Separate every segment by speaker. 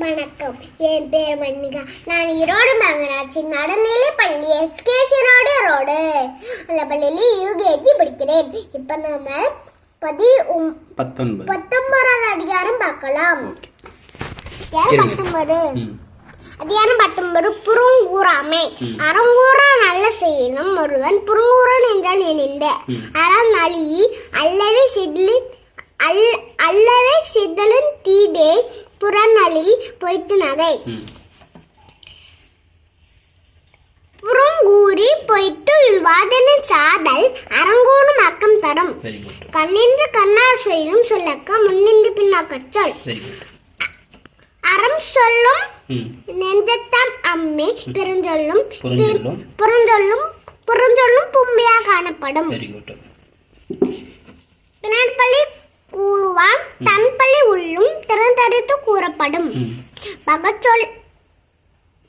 Speaker 1: வணக்கம். என் பேர் மன்னிகா நான் ஈரோடு மகராட்சி நடுநிலை பள்ளி எஸ்கேசி ரோடு ரோடு. அந்த பள்ளியில் யூகேஜி படிக்கிறேன். இப்போ நம்ம பதி உம்-
Speaker 2: பத்தொன்பது.
Speaker 1: பத்தொன்பதாம் அதிகாரம் பார்க்கலாம்.
Speaker 2: இருங்க.
Speaker 1: பத்தொன்பது. அதிகாரம் பத்தொன்பது புறங்கூறாமை அறங்கூறா நல்ல செய்யணும் ஒருவன் புறங்கூறன் என்றால் நினைந்த நலி அல்லவே சிதலி அல் புறநலி பொய்த்து நகை. புறங்கூறி பொய்த்து வாதன சாதல் அரங்கோணும் அக்கம் தரும். கண்ணின்று கண்ணார் செய்யும் சொல்லக்க முன்னின்று பின்னாக்கச் சொல். அறம் சொல்லும் நெஞ்சத்தான் அம்மே பெருஞ்சொல்லும்
Speaker 2: புறஞ்சொல்லும்.
Speaker 1: புறஞ்சொல்லும். பும்பியா காணப்படும். பிறன்பள்ளி கூறுவான் தன்பள்ளி உள்ளும் திறந்தறித்து கூறப்படும். பகச்சொல்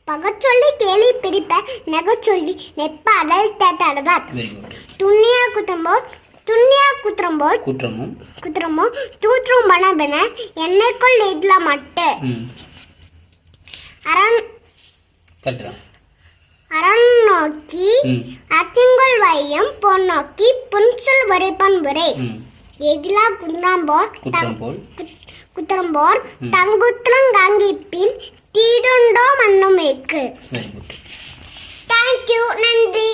Speaker 1: பகச்சொல்லி கேலி பிரிப்ப நெகச்சொல்லி நெற்பாடல் தேட்டாடுவார்.
Speaker 2: வெரி குட்
Speaker 1: துண்ணியா குத்தும்போல் துண்ணியா குத்துறம்போல்
Speaker 2: குற்றமும்
Speaker 1: குத்துறமோ? தூற்றும் பணபென என்னைக்குள் எதில மட்டு. அரண் அரண் நோக்கி அத்திங்குள் வையம் பொன் நோக்கி புன்சொல் வரைப்பன் உரை.
Speaker 2: ம்.
Speaker 1: எதிலா குன்றம்போர்
Speaker 2: குற்றம் போல்.
Speaker 1: குத்திரம்போர் தங்குத்திரங்காங்கிப்பின் தீடுண்டோ மண்ணும்
Speaker 2: குட்
Speaker 1: தேங்க்யூ நன்றி.